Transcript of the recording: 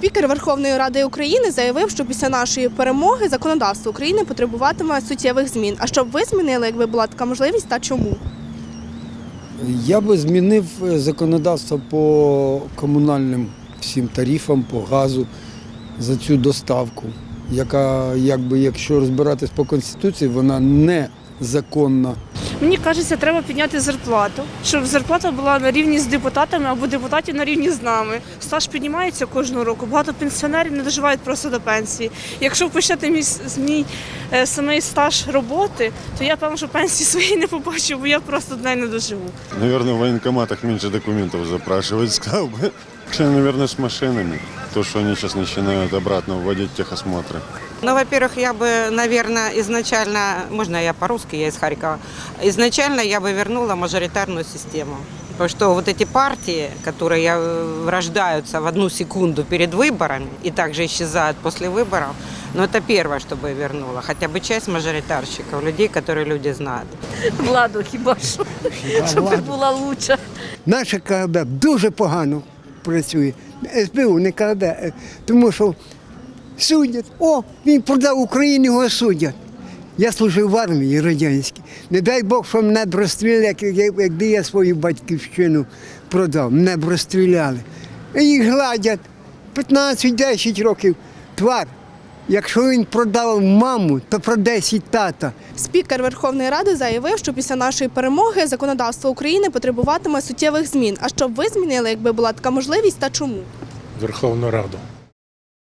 Спікер Верховної Ради України заявив, що після нашої перемоги законодавство України потребуватиме суттєвих змін. А що б ви змінили, якби була така можливість, та чому? Я би змінив е, законодавство по комунальним всім тарифам, по газу за цю доставку, яка, якби, якщо розбиратись по Конституції, вона незаконна. Мені кажеться, треба підняти зарплату, щоб зарплата була на рівні з депутатами або депутатів на рівні з нами. Стаж піднімається кожного року. Багато пенсіонерів не доживають просто до пенсії. Якщо почати мій, мій е, самий стаж роботи, то я певно, що пенсії своєї не побачу, бо я просто до неї не доживу. Наверное, в военкоматах меньше документов запрашивать, сказал бы. Вообще, наверное, с машинами То, что они сейчас начинают обратно вводить техосмотры. Ну, во-первых, я бы, наверное, изначально, можно я по-русски, я из Харькова, изначально я бы вернула мажоритарную систему. Потому что вот эти партии, которые э, рождаются в одну секунду перед выборами и также исчезают после выборов, ну, это первое, что бы я вернула. Хотя бы часть мажоритарщиков, людей, которые люди знают. Владу хіба що, щоб була лучша. Наше КГБ дуже погано працює. СБУ не КГБ, е, тому що судять, о, він продав Україну, його судять. Я служив в армії радянській. Не дай Бог, що мене б розстріляли, як, як, якби я свою батьківщину продав. Мене б розстріляли. І їх гладять 15-10 років. Твар. Якщо він продав маму, то продасть і тата. Спікер Верховної Ради заявив, що після нашої перемоги законодавство України потребуватиме суттєвих змін. А що б ви змінили, якби була така можливість, та чому? Верховну Раду.